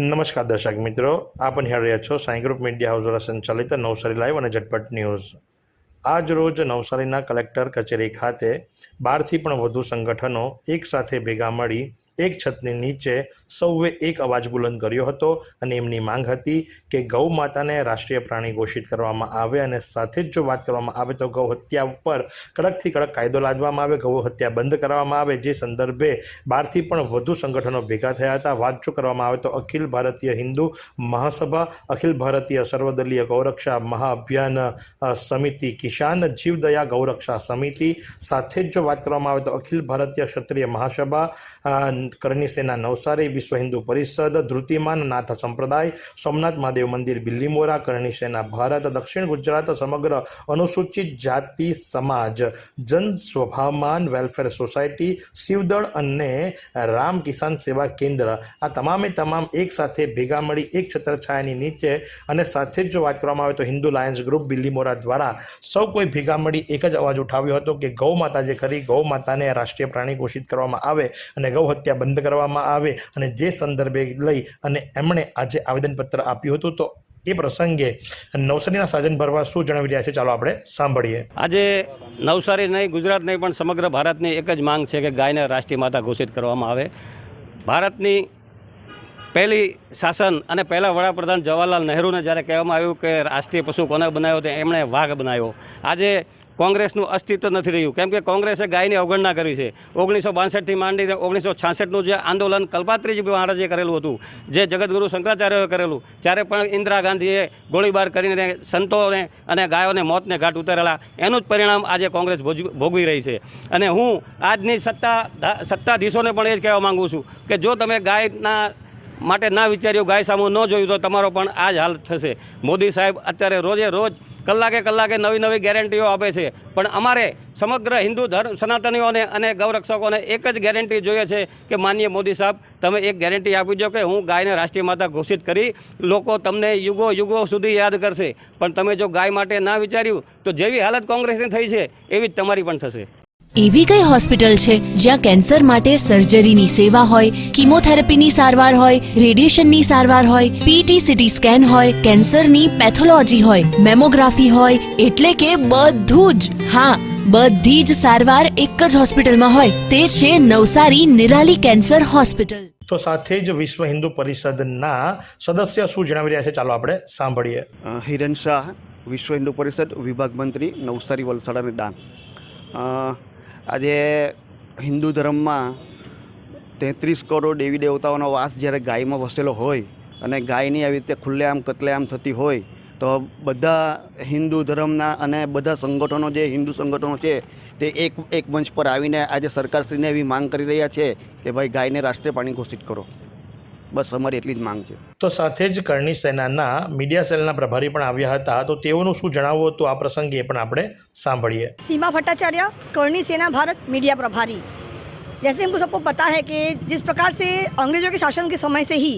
નમસ્કાર દર્શક મિત્રો, આપ નિહાળ રહ્યા છો. સાંઈ ગ્રુપ મીડિયા હાઉસ દ્વારા સંચાલિત નવસારી લાઈવ અને ઝટપટ ન્યૂઝ. આજ રોજ નવસારીના કલેક્ટર કચેરી ખાતે બારથી પણ વધુ સંગઠનો એકસાથે ભેગા મળી એક છતની નીચે સૌએ એક અવાજ બુલંદ કર્યો હતો અને એમની માંગ હતી કે ગૌ માતાને રાષ્ટ્રીય પ્રાણી ઘોષિત કરવામાં આવે અને સાથે જ જો વાત કરવામાં આવે તો ગૌ હત્યા ઉપર કડકથી કડક કાયદો લાદવામાં આવે, ગૌ હત્યા બંધ કરવામાં આવે, જે સંદર્ભે બારથી પણ વધુ સંગઠનો ભેગા થયા હતા. વાત જો કરવામાં આવે તો અખિલ ભારતીય હિન્દુ મહાસભા, અખિલ ભારતીય સર્વદલીય ગૌરક્ષા મહાઅભિયાન સમિતિ, કિસાન જીવદયા ગૌરક્ષા સમિતિ. સાથે જ જો વાત કરવામાં આવે તો અખિલ ભારતીય ક્ષત્રિય મહાસભા કરણી સેના નવસારી વિશ્વ હિન્દુ પરિષદ, ધૃતિમાન, નાથ સંપ્રદાય, સોમનાથ મહાદેવ મંદિર બિલ્લીમોરા કરણી સેના, ભારત, દક્ષિણ ગુજરાત, સમગ્ર અનુસૂચિત જાતિ સમાજ, જન સ્વભાવમાન વેલફેર સોસાયટી, શિવદળ અને રામ કિસાન સેવા કેન્દ્ર. આ તમામે તમામ એક સાથે ભેગા મળી એક છત્રછાયાની નીચે અને સાથે જ જો વાત કરવામાં આવે તો હિન્દુ લાયન્સ ગ્રુપ બિલ્લીમોરા દ્વારા સૌ કોઈ ભેગા મળી એક જ અવાજ ઉઠાવ્યો હતો કે ગૌ માતા જે ખરી, ગૌ માતાને રાષ્ટ્રીય પ્રાણી ઘોષિત કરવામાં આવે અને ગૌ હત્યા બંધ કરવામાં આવે અને જે સંદર્ભે લઈ અને એમણે આજે આવેદનપત્ર આપ્યું હતું, તો એ પ્રસંગે નવસારીના સાજન ભરવા શું જણાવી રહ્યા છે, ચાલો આપણે સાંભળીએ. આજે નવસારી નહીં, ગુજરાત નહીં, પણ સમગ્ર ભારતની એક જ માંગ છે કે ગાયને રાષ્ટ્રીય માતા ઘોષિત કરવામાં આવે. ભારતની પહેલી શાસન અને પહેલા વડાપ્રધાન જવાહરલાલ નહેરુને જ્યારે કહેવામાં આવ્યું કે રાષ્ટ્રીય પશુ કોને બનાવ્યો તો એમણે વાઘ બનાવ્યો. આજે કોંગ્રેસનું અસ્તિત્વ નથી રહ્યું. કેમ કે કોંગ્રેસે ગાયની અવગણના કરી છે. ઓગણીસો બાસઠથી માંડીને ઓગણીસો છાસઠનું જે આંદોલન કલ્પાત્રીજી મહારાજે કરેલું હતું, જે જગતગુરુ શંકરાચાર્યએ કરેલું, ત્યારે પણ ઇન્દિરા ગાંધીએ ગોળીબાર કરીને સંતોને અને ગાયોને મોતને ઘાટ ઉતારેલા, એનું જ પરિણામ આજે કોંગ્રેસ ભોગવી રહી છે. અને હું આજની સત્તા, સત્તાધીશોને પણ એ જ કહેવા માગું છું કે જો તમે ગાયના માટે ના વિચાર્યું, ગાય સામું ન જોયું તો તમારો પણ આ જ હાલ થશે. મોદી સાહેબ અત્યારે રોજે રોજ કલાકે કલાકે નવી નવી ગેરંટીઓ આપે છે. પણ અમારે સમગ્ર હિન્દુ ધર્મ, સનાતનીઓને અને ગૌરક્ષકોને એક જ ગેરંટી જોઈએ છે કે માનીય મોદી સાહેબ, તમે એક ગેરંટી આપી દો કે હું ગાયને રાષ્ટ્રીય માતા ઘોષિત કરી લોકો તમને યુગો યુગો સુધી યાદ કરશે. પણ તમે જો ગાય માટે ના વિચાર્યું, તો જેવી હાલત કોંગ્રેસની થઈ છે, એવી જ તમારી પણ થશે. એવી કઈ હોસ્પિટલ છે જ્યાં કેન્સર માટે સર્જરીની સેવા હોય કિમોથેરાપીની સારવાર હોય રેડિયેશનની સારવાર હોય પીટી સીટી સ્કેન હોય કેન્સરની પેથોલોજી હોય મેમોગ્રાફી હોય એટલે કે બધું જ. હા બધી જ સારવાર એક જ હોસ્પિટલમાં હોય તે છે નવસારી નિરાલી કેન્સર હોસ્પિટલ. તો સાથે જ વિશ્વ હિન્દુ પરિષદના સદસ્ય શું જણાવી રહ્યા છે? ચાલો આપણે સાંભળીએ. હિરન શાહ વિશ્વ હિન્દુ પરિષદ વિભાગ મંત્રી નવસારી વલસાડ અને ડાંગ આજે હિન્દુ ધર્મમાં તેત્રીસ કરોડ દેવી દેવતાઓનો વાસ જ્યારે ગાયમાં વસેલો હોય અને ગાયની આવી રીતે ખુલ્લેઆમ, કતલેઆમ થતી હોય, તો બધા હિન્દુ ધર્મના અને બધા સંગઠનો જે હિન્દુ સંગઠનો છે, તે એક એક મંચ પર આવીને આજે સરકારશ્રીને એવી માંગ કરી રહ્યા છે કે ભાઈ ગાયને રાષ્ટ્રીય પ્રાણી ઘોષિત કરો. બસ અમારી એટલી જ માંગ છે તો સાથે જ કરણી સેનાના મીડિયા સેલના પ્રભારી પણ આવ્યા હતા તો તેઓનું શું જણાવવું હતું આ પ્રસંગે એ પણ આપણે સાંભળીએ सीमा भट्टाचार्य करणी सेना भारत मीडिया प्रभारी जैसे हमको सबको पता है कि जिस प्रकार से अंग्रेजों के शासन के समय से ही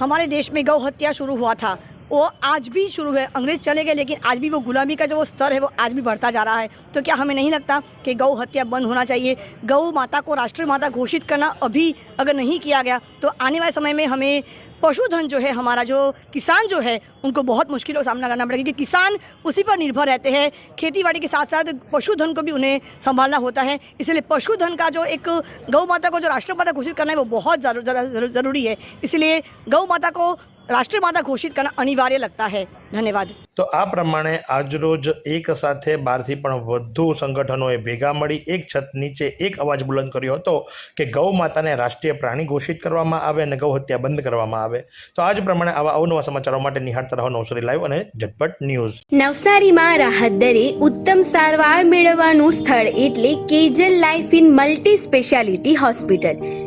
हमारे देश में गौ हत्या शुरू हुआ था वो आज भी शुरू है अंग्रेज चले गए लेकिन आज भी वो गुलामी का जो वो स्तर है वो आज भी बढ़ता जा रहा है तो क्या हमें नहीं लगता कि गौ हत्या बंद होना चाहिए गौ माता को राष्ट्रीय माता घोषित करना अभी अगर नहीं किया गया तो आने वाले समय में हमें पशुधन जो है, हमारा जो किसान जो है, उनको बहुत मुश्किलों का सामना करना पड़ेगा, क्योंकि किसान उसी पर निर्भर रहते हैं। खेती बाड़ी के साथ साथ पशुधन को भी उन्हें संभालना होता है। इसलिए पशुधन का जो एक गौ माता को जो राष्ट्रीय माता घोषित करना है, वो बहुत जरू- जरू- जरू- ज़रूरी है। इसलिए गौ माता को राष्ट्रीय माता घोषित करना अनिवार्य लगता है। ધન્યવાદ. તો આ પ્રમાણે આજરોજ એક સાથે બારથી પણ વધુ સંગઠનોએ ભેગા મળી એક છત નીચે એક અવાજ બુલંદ કર્યો હતો કે ગૌ માતાને રાષ્ટ્રીય પ્રાણી ઘોષિત કરવામાં આવે અને ગૌ હત્યા બંધ કરવામાં આવે. તો આજ પ્રમાણે આવા અવનવા સમાચારો માટે નિહાળતા રહો નવસારી લાઈવ અને ઝટપટ ન્યૂઝ. નવસારીમાં રાહત દરે ઉત્તમ સારવાર મેળવવાનું સ્થળ એટલે Kejal life in multi speciality hospital.